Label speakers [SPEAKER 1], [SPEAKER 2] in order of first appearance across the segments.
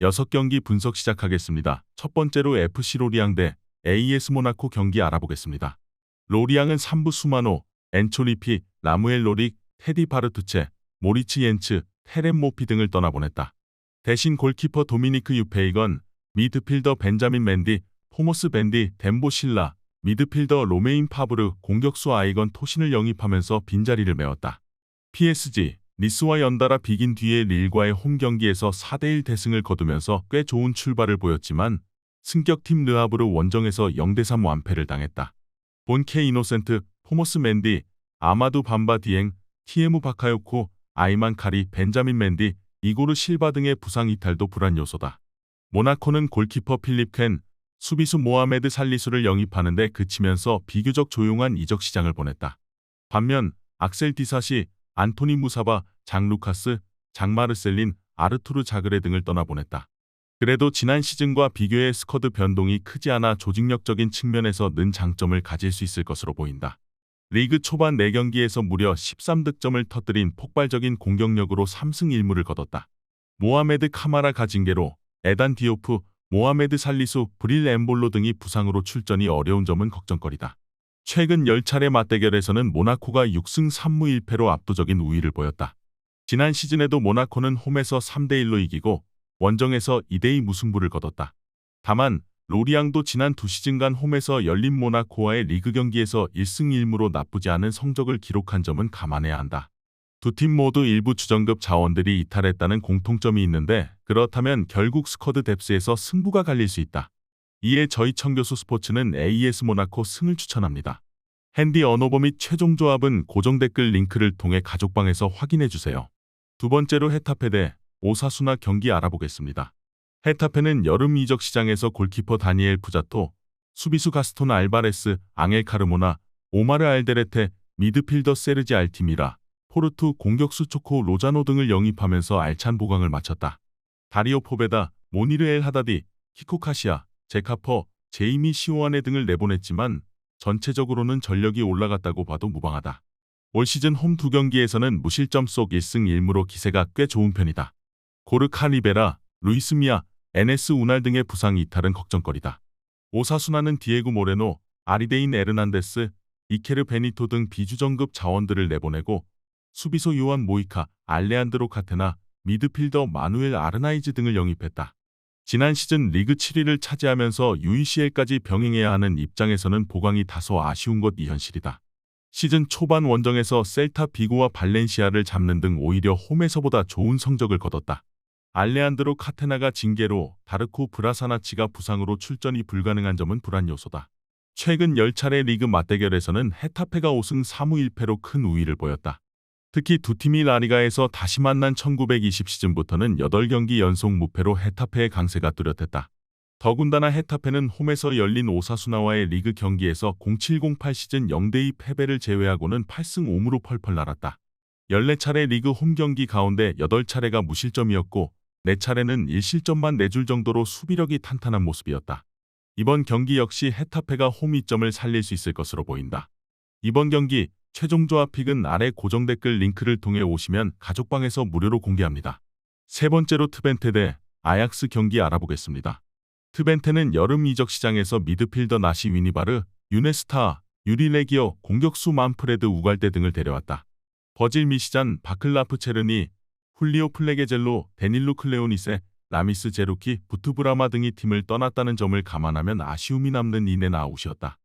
[SPEAKER 1] 6경기 분석 시작하겠습니다. 첫 번째로 FC 로리앙 대 AS 모나코 경기 알아보겠습니다. 로리앙은 3부 수마노, 엔초리피, 라무엘 로릭, 테디 바르투체, 모리치 옌츠, 테렌 모피 등을 떠나보냈다. 대신 골키퍼 도미니크 유페이건, 미드필더 벤자민 맨디, 포모스 벤디, 덴보 실라, 미드필더 로메인 파브르, 공격수 아이건 토신을 영입하면서 빈자리를 메웠다. PSG, 니스와 연달아 비긴 뒤에 릴과의 홈 경기에서 4대1 대승을 거두면서 꽤 좋은 출발을 보였지만 승격팀 르하브르 원정에서 0대3 완패를 당했다. 본케 이노센트, 포모스 맨디, 아마두 밤바 디엥, 티에무 바카요코, 아이만 카리, 벤자민 맨디, 이고르 실바 등의 부상 이탈도 불안 요소다. 모나코는 골키퍼 필립 켄, 수비수 모하메드 살리수를 영입하는데 그치면서 비교적 조용한 이적 시장을 보냈다. 반면 악셀 디사시, 안토니 무사바, 장 루카스, 장 마르셀린, 아르투르 자그레 등을 떠나보냈다. 그래도 지난 시즌과 비교해 스쿼드 변동이 크지 않아 조직력적인 측면에서 는 장점을 가질 수 있을 것으로 보인다. 리그 초반 4경기에서 무려 13득점을 터뜨린 폭발적인 공격력으로 3승 1무를 거뒀다. 모하메드 카마라 가징게로, 에단 디오프, 모하메드 살리수, 브릴 엠볼로 등이 부상으로 출전이 어려운 점은 걱정거리다. 최근 10차례 맞대결에서는 모나코가 6승 3무 1패로 압도적인 우위를 보였다. 지난 시즌에도 모나코는 홈에서 3대1로 이기고 원정에서 2대2 무승부를 거뒀다. 다만 로리앙도 지난 두 시즌간 홈에서 열린 모나코와의 리그 경기에서 1승 1무로 나쁘지 않은 성적을 기록한 점은 감안해야 한다. 두 팀 모두 일부 주전급 자원들이 이탈했다는 공통점이 있는데 그렇다면 결국 스쿼드 뎁스에서 승부가 갈릴 수 있다. 이에 저희 청교수 스포츠는 AS 모나코 승을 추천합니다. 핸디 언어버 및 최종 조합은 고정 댓글 링크를 통해 가족방에서 확인해 주세요. 두 번째로 헤타페 대 오사수나 경기 알아보겠습니다. 헤타페는 여름 이적 시장에서 골키퍼 다니엘 푸자토, 수비수 가스톤 알바레스, 앙엘 카르모나, 오마르 알데레테, 미드필더 세르지 알티미라, 포르투 공격수 초코 로자노 등을 영입하면서 알찬 보강을 마쳤다. 다리오 포베다, 모니르 엘 하다디, 키코카시아, 제카퍼, 제이미 시오아네 등을 내보냈지만 전체적으로는 전력이 올라갔다고 봐도 무방하다. 올 시즌 홈 두 경기에서는 무실점 속 1승 1무로 기세가 꽤 좋은 편이다. 고르 카리베라, 루이스 미아, NS 우날 등의 부상 이탈은 걱정거리다. 오사수나는 디에고 모레노, 아리데인 에르난데스, 이케르 베니토 등 비주정급 자원들을 내보내고 수비수 요한 모이카, 알레안드로 카테나, 미드필더 마누엘 아르나이즈 등을 영입했다. 지난 시즌 리그 7위를 차지하면서 UECL까지 병행해야 하는 입장에서는 보강이 다소 아쉬운 것이 현실이다. 시즌 초반 원정에서 셀타 비고와 발렌시아를 잡는 등 오히려 홈에서보다 좋은 성적을 거뒀다. 알레안드로 카테나가 징계로 다르코 브라사나치가 부상으로 출전이 불가능한 점은 불안 요소다. 최근 10차례 리그 맞대결에서는 헤타페가 5승 3무 1패로 큰 우위를 보였다. 특히 두 팀이 라리가에서 다시 만난 1920 시즌부터는 8경기 연속 무패로 헤타페의 강세가 뚜렷했다. 더군다나 헤타페는 홈에서 열린 오사수나와의 리그 경기에서 0708 시즌 0대2 패배를 제외하고는 8승 5무로 펄펄 날았다. 14차례 리그 홈 경기 가운데 8차례가 무실점이었고 4차례는 1실점만 내줄 정도로 수비력이 탄탄한 모습이었다. 이번 경기 역시 헤타페가 홈 이점을 살릴 수 있을 것으로 보인다. 이번 경기 최종 조합 픽은 아래 고정 댓글 링크를 통해 오시면 가족방에서 무료로 공개합니다. 세 번째로 트벤테 대 아약스 경기 알아보겠습니다. 트벤테는 여름 이적 시장에서 미드필더 나시 위니바르, 유네스타, 유리레기어, 공격수 만프레드 우갈대 등을 데려왔다. 버질 미시잔, 바클라프 체르니, 훌리오 플레게젤로, 데닐루 클레오니세, 라미스 제루키, 부트브라마 등이 팀을 떠났다는 점을 감안하면 아쉬움이 남는 이넨 아웃이었다.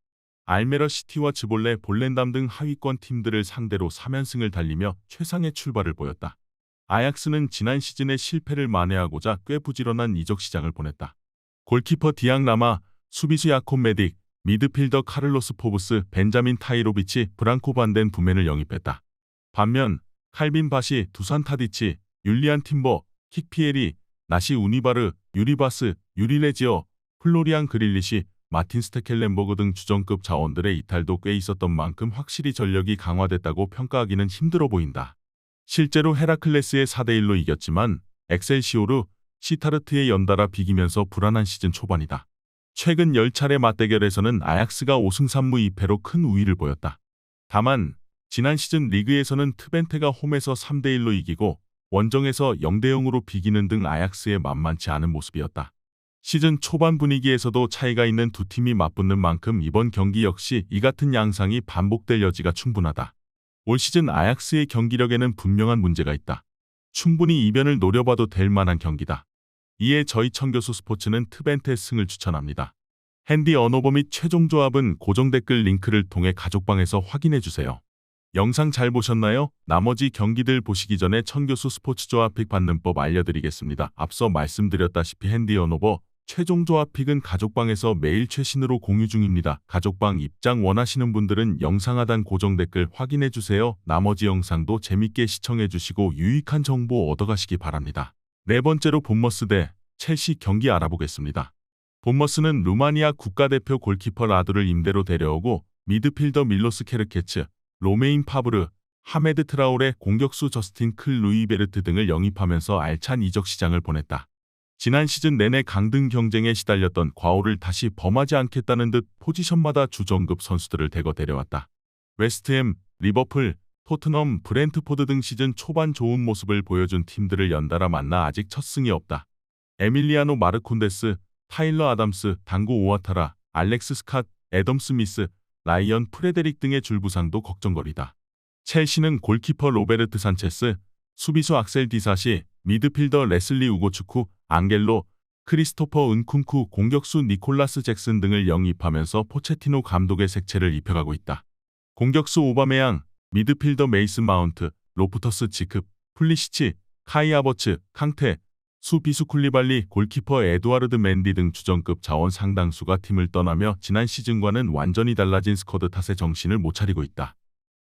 [SPEAKER 1] 알메러 시티와 즈볼레, 볼렌담 등 하위권 팀들을 상대로 3연승을 달리며 최상의 출발을 보였다. 아약스는 지난 시즌의 실패를 만회하고자 꽤 부지런한 이적 시장을 보냈다. 골키퍼 디앙 라마, 수비수 야콘 메딕, 미드필더 카를로스 포브스, 벤자민 타이로비치, 브랑코 반덴 부맨을 영입했다. 반면 칼빈 바시, 두산 타디치, 율리안 팀버, 킥피에리, 나시 우니바르, 유리바스, 유리레지어, 플로리안 그릴리시, 마틴 스테켈렌버그 등 주전급 자원들의 이탈도 꽤 있었던 만큼 확실히 전력이 강화됐다고 평가하기는 힘들어 보인다. 실제로 헤라클레스의 4대1로 이겼지만 엑셀시오르, 시타르트에 연달아 비기면서 불안한 시즌 초반이다. 최근 10차례 맞대결에서는 아약스가 5승 3무 2패로 큰 우위를 보였다. 다만 지난 시즌 리그에서는 트벤테가 홈에서 3대1로 이기고 원정에서 0대0으로 비기는 등 아약스의 만만치 않은 모습이었다. 시즌 초반 분위기에서도 차이가 있는 두 팀이 맞붙는 만큼 이번 경기 역시 이 같은 양상이 반복될 여지가 충분하다. 올 시즌 아약스의 경기력에는 분명한 문제가 있다. 충분히 이변을 노려봐도 될 만한 경기다. 이에 저희 청교수 스포츠는 트벤테 승을 추천합니다. 핸디 언어버 및 최종 조합은 고정 댓글 링크를 통해 가족방에서 확인해 주세요. 영상 잘 보셨나요? 나머지 경기들 보시기 전에 천교수 스포츠 조합 픽 받는 법 알려드리겠습니다. 앞서 말씀드렸다시피 핸디 언어버 최종 조합 픽은 가족방에서 매일 최신으로 공유 중입니다. 가족방 입장 원하시는 분들은 영상 하단 고정 댓글 확인해 주세요. 나머지 영상도 재밌게 시청해 주시고 유익한 정보 얻어가시기 바랍니다. 네 번째로 본머스 대 첼시 경기 알아보겠습니다. 본머스는 루마니아 국가대표 골키퍼 라두를 임대로 데려오고 미드필더 밀로스 케르케츠, 로메인 파브르, 하메드 트라올의 공격수 저스틴 클 루이베르트 등을 영입하면서 알찬 이적 시장을 보냈다. 지난 시즌 내내 강등 경쟁에 시달렸던 과오를 다시 범하지 않겠다는 듯 포지션마다 주전급 선수들을 대거 데려왔다. 웨스트햄, 리버풀, 토트넘, 브렌트포드 등 시즌 초반 좋은 모습을 보여준 팀들을 연달아 만나 아직 첫 승이 없다. 에밀리아노 마르콘데스, 타일러 아담스, 당구 오와타라, 알렉스 스캇, 애덤 스미스, 라이언 프레데릭 등의 줄부상도 걱정거리다. 첼시는 골키퍼 로베르트 산체스, 수비수 악셀 디사시, 미드필더 레슬리 우고축쿠, 앙겔로, 크리스토퍼 은쿵쿠, 공격수 니콜라스 잭슨 등을 영입하면서 포체티노 감독의 색채를 입혀가고 있다. 공격수 오바메양, 미드필더 메이슨 마운트, 로프터스 지급, 플리시치, 카이 아버츠, 캉테, 수 비수 쿨리발리, 골키퍼 에드와르드 맨디 등 주전급 자원 상당수가 팀을 떠나며 지난 시즌과는 완전히 달라진 스쿼드 탓에 정신을 못 차리고 있다.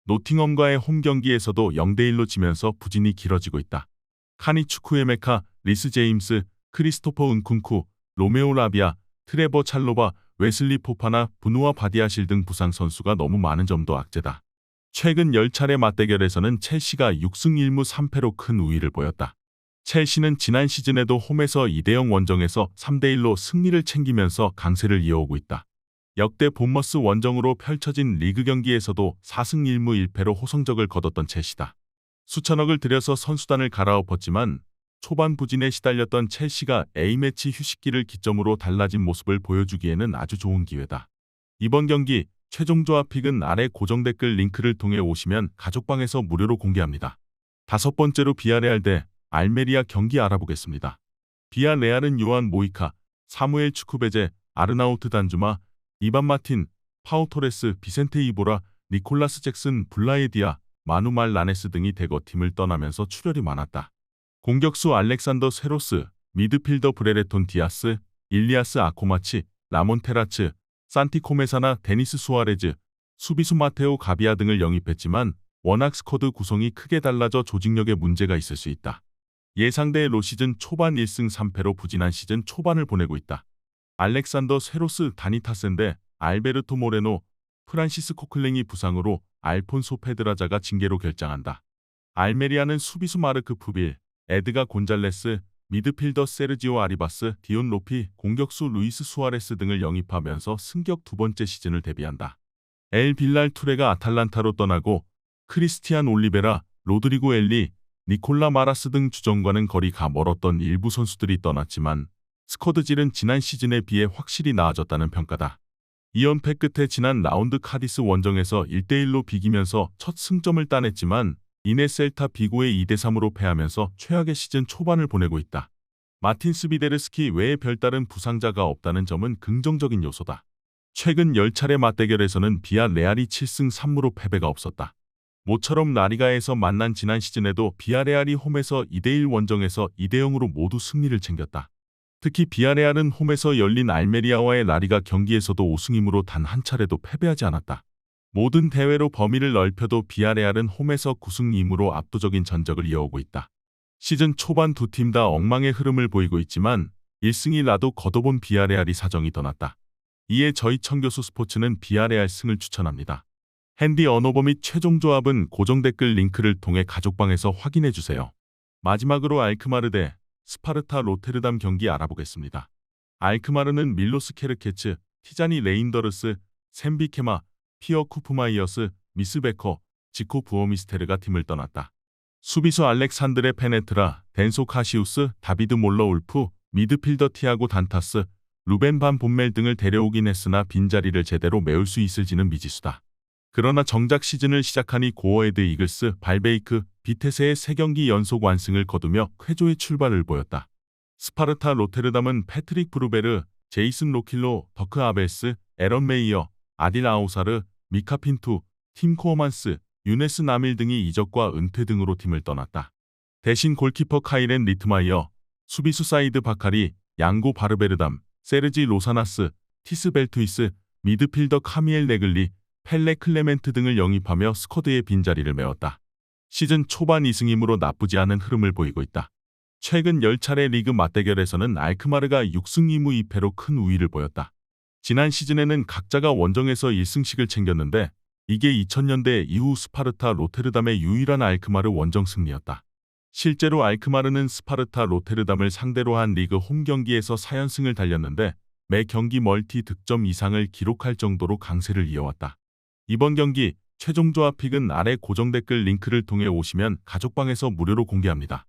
[SPEAKER 1] 노팅엄과의 홈 경기에서도 0대1로 지면서 부진이 길어지고 있다. 카니 추쿠의 메카, 리스 제임스, 크리스토퍼 은쿵쿠, 로메오 라비아, 트레버 찰로바, 웨슬리 포파나, 부누아 바디아실 등 부상 선수가 너무 많은 점도 악재다. 최근 10차례 맞대결에서는 첼시가 6승 1무 3패로 큰 우위를 보였다. 첼시는 지난 시즌에도 홈에서 2대0 원정에서 3대1로 승리를 챙기면서 강세를 이어오고 있다. 역대 본머스 원정으로 펼쳐진 리그 경기에서도 4승 1무 1패로 호성적을 거뒀던 첼시다. 수천억을 들여서 선수단을 갈아엎었지만 초반 부진에 시달렸던 첼시가 A매치 휴식기를 기점으로 달라진 모습을 보여주기에는 아주 좋은 기회다. 이번 경기 최종 조합 픽은 아래 고정 댓글 링크를 통해 오시면 가족방에서 무료로 공개합니다. 다섯 번째로 비아레알 대 알메리아 경기 알아보겠습니다. 비아레알은 요한 모이카, 사무엘 추쿠베제, 아르나우트 단주마, 이반 마틴, 파우 토레스, 비센테 이보라, 니콜라스 잭슨, 블라에디아, 마누말 라네스 등이 대거 팀을 떠나면서 출혈이 많았다. 공격수 알렉산더 세로스, 미드필더 브레레톤 디아스, 일리아스 아코마치, 라몬테라츠, 산티코메사나 데니스 수아레즈, 수비수 마테오 가비아 등을 영입했지만 워낙 스쿼드 구성이 크게 달라져 조직력에 문제가 있을 수 있다. 예상대의 로 시즌 초반 1승 3패로 부진한 시즌 초반을 보내고 있다. 알렉산더 세로스 다니타센데 알베르토 모레노, 프란시스 코클랭이 부상으로 알폰소 페드라자가 징계로 결장한다. 알메리아는 수비수 마르크 푸빌, 에드가 곤잘레스, 미드필더 세르지오 아리바스, 디온 로피, 공격수 루이스 수아레스 등을 영입하면서 승격 두 번째 시즌을 데뷔한다. 엘 빌랄 투레가 아탈란타로 떠나고 크리스티안 올리베라, 로드리고 엘리, 니콜라 마라스 등 주전과는 거리가 멀었던 일부 선수들이 떠났지만 스쿼드질은 지난 시즌에 비해 확실히 나아졌다는 평가다. 2연패 끝에 지난 라운드 카디스 원정에서 1대1로 비기면서 첫 승점을 따냈지만 이내 셀타 비고에 2대3으로 패하면서 최악의 시즌 초반을 보내고 있다. 마틴 스비데르스키 외에 별다른 부상자가 없다는 점은 긍정적인 요소다. 최근 10차례 맞대결에서는 비아 레알이 7승 3무로 패배가 없었다. 모처럼 라리가에서 만난 지난 시즌에도 비아레알이 홈에서 2대1 원정에서 2대0으로 모두 승리를 챙겼다. 특히 비아레알은 홈에서 열린 알메리아와의 라리가 경기에서도 5승이므로 단 한 차례도 패배하지 않았다. 모든 대회로 범위를 넓혀도 비아레알은 홈에서 9승 2무로 압도적인 전적을 이어오고 있다. 시즌 초반 두 팀 다 엉망의 흐름을 보이고 있지만 1승이 나도 걷어본 비아레알이 사정이 더 낫다. 이에 저희 청교수 스포츠는 비아레알 승을 추천합니다. 핸디 언어버 및 최종 조합은 고정 댓글 링크를 통해 가족방에서 확인해 주세요. 마지막으로 알크마르 대 스파르타 로테르담 경기 알아보겠습니다. 알크마르는 밀로스 케르케츠, 티자니 레인더르스, 샘비케마, 피어 쿠프마이어스, 미스 베커, 지코 부어미스테르가 팀을 떠났다. 수비수 알렉산드레 페네트라, 덴소 카시우스, 다비드 몰러 울프, 미드필더 티아고 단타스, 루벤 반 본멜 등을 데려오긴 했으나 빈자리를 제대로 메울 수 있을지는 미지수다. 그러나 정작 시즌을 시작하니 고어헤드 이글스, 발베이크, 비테세의 3경기 연속 완승을 거두며 쾌조의 출발을 보였다. 스파르타 로테르담은 패트릭 브루베르, 제이슨 로킬로, 더크 아베스, 에런 메이어, 아딜 아우사르, 미카 핀투, 팀 코어만스, 유네스 나밀 등이 이적과 은퇴 등으로 팀을 떠났다. 대신 골키퍼 카이렌 리트마이어, 수비수 사이드 바카리, 양고 바르베르담, 세르지 로사나스, 티스 벨투이스, 미드필더 카미엘 네글리, 펠레 클레멘트 등을 영입하며 스쿼드의 빈자리를 메웠다. 시즌 초반 2승이므로 나쁘지 않은 흐름을 보이고 있다. 최근 10차례 리그 맞대결에서는 알크마르가 6승 2무 2패로 큰 우위를 보였다. 지난 시즌에는 각자가 원정에서 1승씩을 챙겼는데 이게 2000년대 이후 스파르타 로테르담의 유일한 알크마르 원정 승리였다. 실제로 알크마르는 스파르타 로테르담을 상대로 한 리그 홈 경기에서 4연승을 달렸는데 매 경기 멀티 득점 이상을 기록할 정도로 강세를 이어왔다. 이번 경기 최종 조합 픽은 아래 고정 댓글 링크를 통해 오시면 가족방에서 무료로 공개합니다.